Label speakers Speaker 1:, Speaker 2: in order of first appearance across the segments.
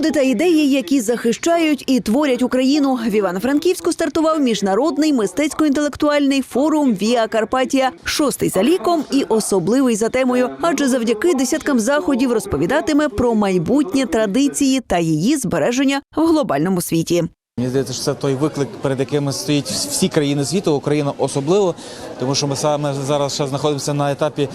Speaker 1: Люди та ідеї, які захищають і творять Україну. В Івано-Франківську стартував міжнародний мистецько-інтелектуальний форум Віа Карпатія, шостий за ліком і особливий за темою. Адже завдяки десяткам заходів розповідатиме про майбутнє традиції та її збереження в глобальному світі.
Speaker 2: Мені здається, що це той виклик, перед яким стоїть всі країни світу, Україна особливо, тому що ми саме зараз ще знаходимося на етапі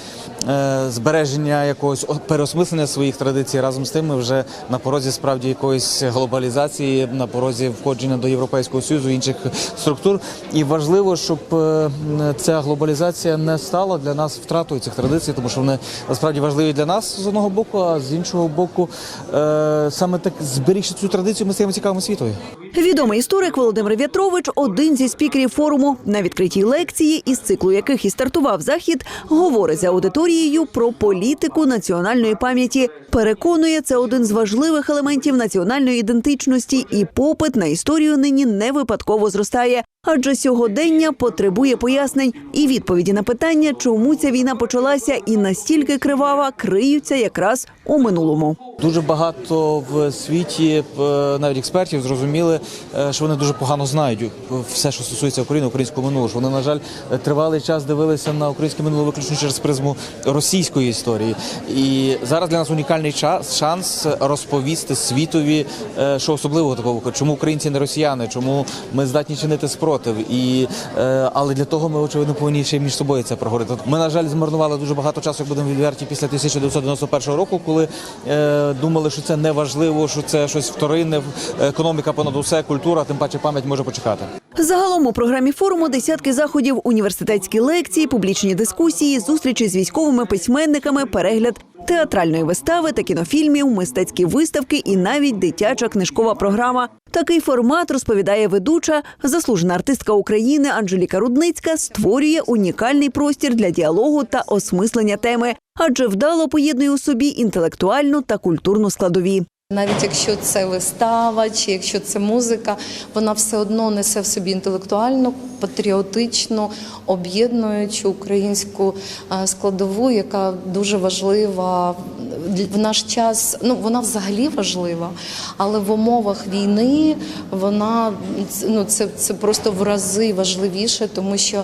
Speaker 2: е, збереження якогось переосмислення своїх традицій. Разом з тим, ми вже на порозі справді якоїсь глобалізації, на порозі входження до Європейського Союзу інших структур. І важливо, щоб е, ця глобалізація не стала для нас втратою цих традицій, тому що вони насправді важливі для нас з одного боку, а з іншого боку, е, саме так зберігши цю традицію, ми стаємо цікавими світові.
Speaker 1: Відомий історик Володимир В'ятрович один зі спікерів форуму на відкритій лекції, із циклу яких і стартував захід, говорить за аудиторією про політику національної пам'яті. Переконує, це один з важливих елементів національної ідентичності, і попит на історію нині не випадково зростає. Адже сьогодення потребує пояснень і відповіді на питання, чому ця війна почалася і настільки кривава, криються якраз у минулому.
Speaker 2: Дуже багато в світі е, навіть експертів зрозуміли, е, що вони дуже погано знають все, що стосується України, українського минулого. Вони, на жаль, тривалий час дивилися на українське минуле виключно через призму російської історії. І зараз для нас унікальний час шанс розповісти світові, е, що особливого такого, чому українці не росіяни, чому ми здатні чинити спротив. І е, але для того ми очевидно повинні ще між собою це проговорити. Ми на жаль змарнували дуже багато часу, як будемо відверті після 1991 року, коли е, думали, що це не важливо, що це щось вторинне, економіка понад усе, культура, тим паче пам'ять може почекати.
Speaker 1: Загалом у програмі форуму десятки заходів, університетські лекції, публічні дискусії, зустрічі з військовими письменниками, перегляд театральної вистави та кінофільмів, мистецькі виставки і навіть дитяча книжкова програма. Такий формат розповідає ведуча, заслужена артистка України Анжеліка Рудницька створює унікальний простір для діалогу та осмислення теми, адже вдало поєднує у собі інтелектуальну та культурну складові.
Speaker 3: Навіть якщо це вистава, чи якщо це музика, вона все одно несе в собі інтелектуальну, патріотичну, об'єднуючу українську е, складову, яка дуже важлива в наш час. Ну вона взагалі важлива, але в умовах війни вона ну це, це просто в рази важливіше, тому що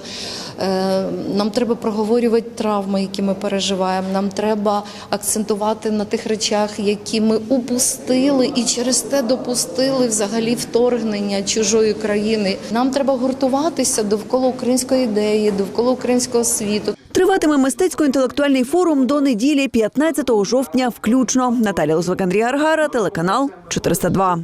Speaker 3: е, нам треба проговорювати травми, які ми переживаємо. Нам треба акцентувати на тих речах, які ми упустили, і через те допустили взагалі вторгнення чужої країни. Нам треба гуртуватися довкола української ідеї, довкола українського світу.
Speaker 1: Триватиме мистецько-інтелектуальний форум до неділі 15 жовтня включно. Наталя Лозвик, Андрій Аргара, телеканал 402.